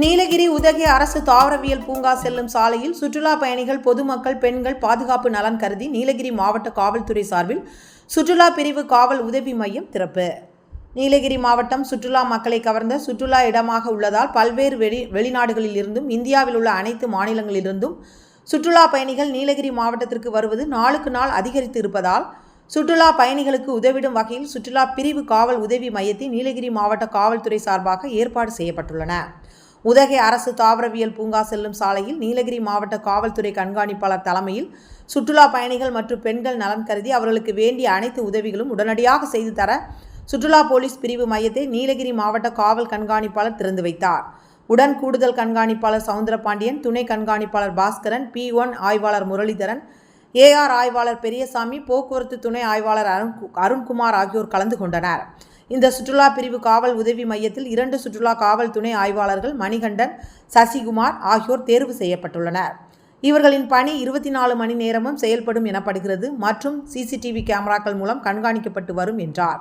நீலகிரி உதகை அரசு தாவரவியல் பூங்கா செல்லும் சாலையில் சுற்றுலா பயணிகள் பொதுமக்கள் பெண்கள் பாதுகாப்பு நலன் கருதி நீலகிரி மாவட்ட காவல்துறை சார்பில் சுற்றுலா பிரிவு காவல் உதவி மையம் திறப்பு. நீலகிரி மாவட்டம் சுற்றுலா மக்களை கவர்ந்த சுற்றுலா இடமாக உள்ளதால் பல்வேறு வெளி வெளிநாடுகளில் இருந்தும் இந்தியாவில் உள்ள அனைத்து மாநிலங்களிலிருந்தும் சுற்றுலா பயணிகள் நீலகிரி மாவட்டத்திற்கு வருவது நாளுக்கு நாள் அதிகரித்து இருப்பதால் சுற்றுலா பயணிகளுக்கு உதவிடும் வகையில் சுற்றுலா பிரிவு காவல் உதவி மையத்தை நீலகிரி மாவட்ட காவல்துறை சார்பாக ஏற்பாடு செய்யப்பட்டுள்ளன. உதகை அரசு தாவரவியல் பூங்கா செல்லும் சாலையில் நீலகிரி மாவட்ட காவல்துறை கண்காணிப்பாளர் தலைமையில் சுற்றுலா பயணிகள் மற்றும் பெண்கள் நலன் கருதி அவர்களுக்கு வேண்டிய அனைத்து உதவிகளும் உடனடியாக செய்து தர சுற்றுலா போலீஸ் பிரிவு மையத்தை நீலகிரி மாவட்ட காவல் கண்காணிப்பாளர் திறந்து வைத்தார். உடன் கூடுதல் கண்காணிப்பாளர் சவுந்தரபாண்டியன் துணை கண்காணிப்பாளர் பாஸ்கரன் பி ஒன் ஆய்வாளர் முரளிதரன் ஏஆர் ஆய்வாளர் பெரியசாமி போக்குவரத்து துணை ஆய்வாளர் அருண் அருண்குமார் ஆகியோர் கலந்து கொண்டனர். இந்த சுற்றுலா பிரிவு காவல் உதவி மையத்தில் இரண்டு சுற்றுலா காவல் துணை ஆய்வாளர்கள் மணிகண்டன் சசிகுமார் ஆகியோர் தேர்வு செய்யப்பட்டுள்ளனர். இவர்களின் பணி இருபத்தி நாலு மணி நேரமும் செயல்படும் எனப்படுகிறது மற்றும் சிசிடிவி கேமராக்கள் மூலம் கண்காணிக்கப்பட்டு வரும் என்றார்.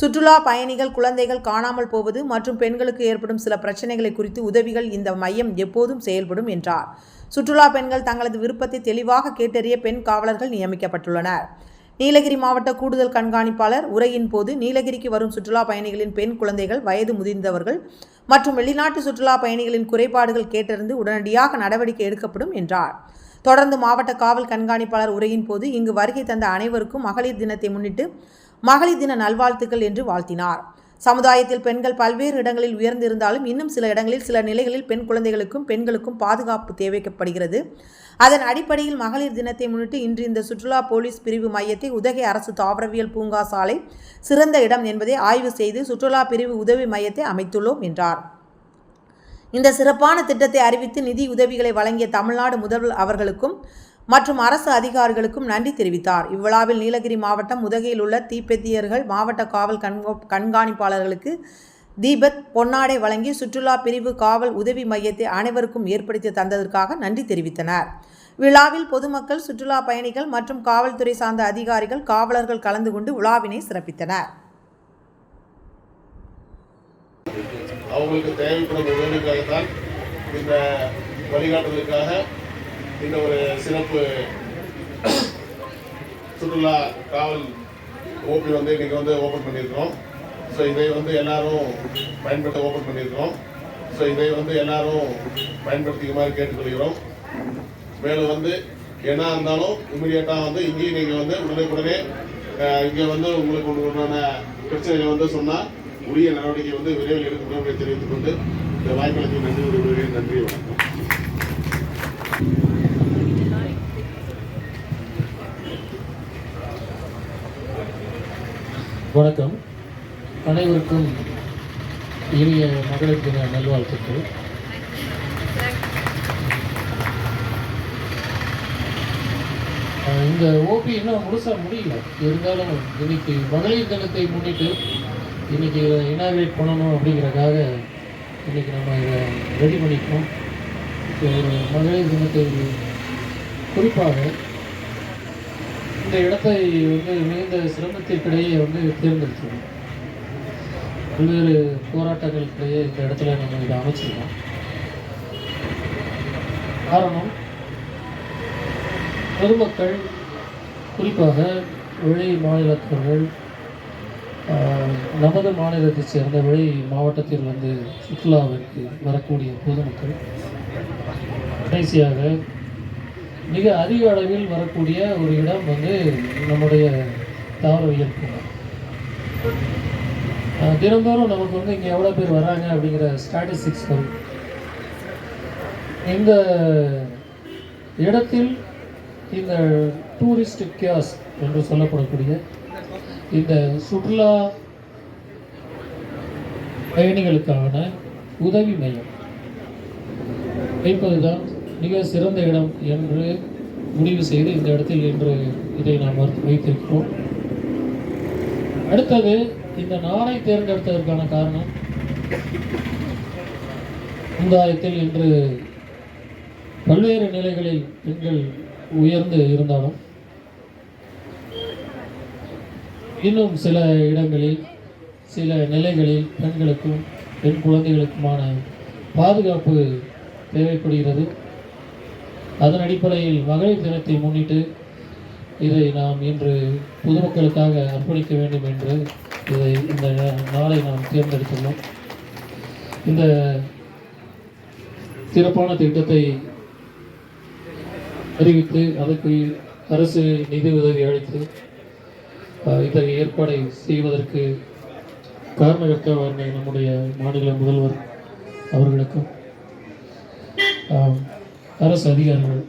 சுற்றுலா பயணிகள் குழந்தைகள் காணாமல் போவது மற்றும் பெண்களுக்கு ஏற்படும் சில பிரச்சனைகளை குறித்து உதவிகள் இந்த மையம் எப்போதும் செயல்படும் என்றார். சுற்றுலா பெண்கள் தங்களது விருப்பத்தை தெளிவாக கேட்டறிய பெண் காவலர்கள் நியமிக்கப்பட்டுள்ளனர். நீலகிரி மாவட்ட கூடுதல் கண்காணிப்பாளர் உரையின் போது நீலகிரிக்கு வரும் சுற்றுலா பயணிகளின் பெண் குழந்தைகள் வயது முதிர்ந்தவர்கள் மற்றும் வெளிநாட்டு சுற்றுலா பயணிகளின் குறைபாடுகள் கேட்டறிந்து உடனடியாக நடவடிக்கை எடுக்கப்படும் என்றார். தொடர்ந்து மாவட்ட காவல் கண்காணிப்பாளர் உரையின் போது இங்கு வருகை தந்த அனைவருக்கும் மகளிர் தினத்தை முன்னிட்டு மகளிர் தின நல்வாழ்த்துக்கள் என்று வாழ்த்தினார். சமுதாயத்தில் பெண்கள் பல்வேறு இடங்களில் உயர்ந்திருந்தாலும் இன்னும் சில இடங்களில் சில நிலைகளில் பெண் குழந்தைகளுக்கும் பெண்களுக்கும் பாதுகாப்பு தேவைக்கப்படுகிறது. அதன் அடிப்படையில் மகளிர் தினத்தை முன்னிட்டு இன்று இந்த சுற்றுலா போலீஸ் பிரிவு மையத்தை உதகை அரசு தாவரவியல் பூங்கா சாலை சிறந்த இடம் என்பதை ஆய்வு செய்து சுற்றுலா பிரிவு உதவி மையத்தை அமைத்துள்ளோம் என்றார். இந்த சிறப்பான திட்டத்தை அறிவித்து நிதி உதவிகளை வழங்கிய தமிழ்நாடு முதல்வர் அவர்களுக்கும் மற்றும் அரசு அதிகாரிகளுக்கும் நன்றி தெரிவித்தார். இவ்விழாவில் நீலகிரி மாவட்டம் உதகையில் உள்ள தீப்பெத்தியர்கள் மாவட்ட காவல் கண்கோ கண்காணிப்பாளர்களுக்கு தீபத் பொன்னாடை வழங்கி சுற்றுலா பிரிவு காவல் உதவி மையத்தை அனைவருக்கும் ஏற்படுத்தி தந்ததற்காக நன்றி தெரிவித்தனர். விழாவில் பொதுமக்கள் சுற்றுலா பயணிகள் மற்றும் காவல்துறை சார்ந்த அதிகாரிகள் காவலர்கள் கலந்து கொண்டு விழாவினை சிறப்பித்தனர். அவங்களுக்கு தேவைப்படும் உதவிக்காகத்தான் இந்த வழிகாட்டுதலுக்காக இந்த ஒரு சிறப்பு சுற்றுலா காவல் ஓபி வந்து இன்னைக்கு வந்து ஓப்பன் பண்ணியிருக்கிறோம். ஸோ இதை வந்து எல்லாரும் பயன்படுத்த ஓப்பன் பண்ணியிருக்கிறோம். ஸோ இதை வந்து எல்லாரும் பயன்படுத்திக்குமாறு கேட்டுக்கொள்கிறோம். மேலும் வந்து என்ன இருந்தாலும் இமீடியட்டாக வந்து இங்கேயும் நீங்கள் வந்து உடனுக்குடனே உடனே இங்கே வந்து உங்களுக்கு உண்டான பிரச்சனைகள் வந்து சொன்னால் உரிய நடவடிக்கை வந்து விரைவில் எடுக்கப்படும் என்று தெரிவித்துக் கொண்டு இந்த வாய்ப்புகளுக்கு நன்றி விடுகிறேன் நன்றி வணக்கம். வணக்கம். அனைவருக்கும் இனிய மகளிர் தின நல்வாழ்த்துக்கள். இந்த ஓபி இன்னும் முழுசாக முடியல. இருந்தாலும் இன்னைக்கு மகளிர் தினத்தை முன்னிட்டு இன்னைக்கு இதை இனாகிரேட் பண்ணணும் அப்படிங்கிறக்காக இன்னைக்கு நம்ம இதை ரெடி பண்ணிக்கணும் இப்போ ஒரு மகளிர் தினத்தை குறிப்பாக இந்த இடத்தை வந்து மிகுந்த சிரமத்திற்கிடையே வந்து தேர்ந்தெடுத்துள்ளோம் பல்வேறு போராட்டங்களுக்கிடையே இந்த இடத்துல நம்ம இதை அமைச்சிருக்கோம். காரணம் பொதுமக்கள் குறிப்பாக வெளி மாநிலத்தவர்கள் நமது மாநிலத்தை சேர்ந்த வெளி மாவட்டத்தில் வந்து சுற்றுலாவிற்கு வரக்கூடிய பொதுமக்கள் கடைசியாக மிக அதிக அளவில் வரக்கூடிய ஒரு இடம் வந்து நம்முடைய தாவரவியல் பூங்கா தினந்தோறும் நமக்கு வந்து இங்கே எவ்வளோ பேர் வராங்க அப்படிங்கிற ஸ்டாட்டிஸ்டிக்ஸ் வரும். இந்த இடத்தில் இந்த டூரிஸ்ட் கியாஸ் என்று சொல்லப்படக்கூடிய இந்த சுற்றுலா பயணிகளுக்கான உதவி மையம். வைப்பதுதான் மிக சிறந்த இடம் என்று முடிவு செய்து இந்த இடத்தில் இன்று இதை நாம் வைத்திருக்கிறோம். அடுத்தது இந்த நாளை தேர்ந்தெடுத்ததற்கான காரணம் சமுதாயத்தில் இன்று பல்வேறு நிலைகளில் பெண்கள் உயர்ந்து இருந்தாலும் இன்னும் சில இடங்களில் சில நிலைகளில் பெண்களுக்கும் பெண் குழந்தைகளுக்குமான பாதுகாப்பு தேவைப்படுகிறது. அதன் அடிப்படையில் மகளிர் தினத்தை முன்னிட்டு இதை நாம் இன்று பொதுமக்களுக்காக அர்ப்பணிக்க வேண்டும் என்று இதை இந்த நாளை நாம் தேர்ந்தெடுத்துள்ளோம். இந்த சிறப்பான திட்டத்தை அறிவித்து அதற்கு அரசு நிதி உதவி அளித்து இதை ஏற்பாடை செய்வதற்கு காரணகர்த்தாவான நம்முடைய மாநில முதல்வர் அவர்களுக்கும் அரசு அதிகாரிகள்.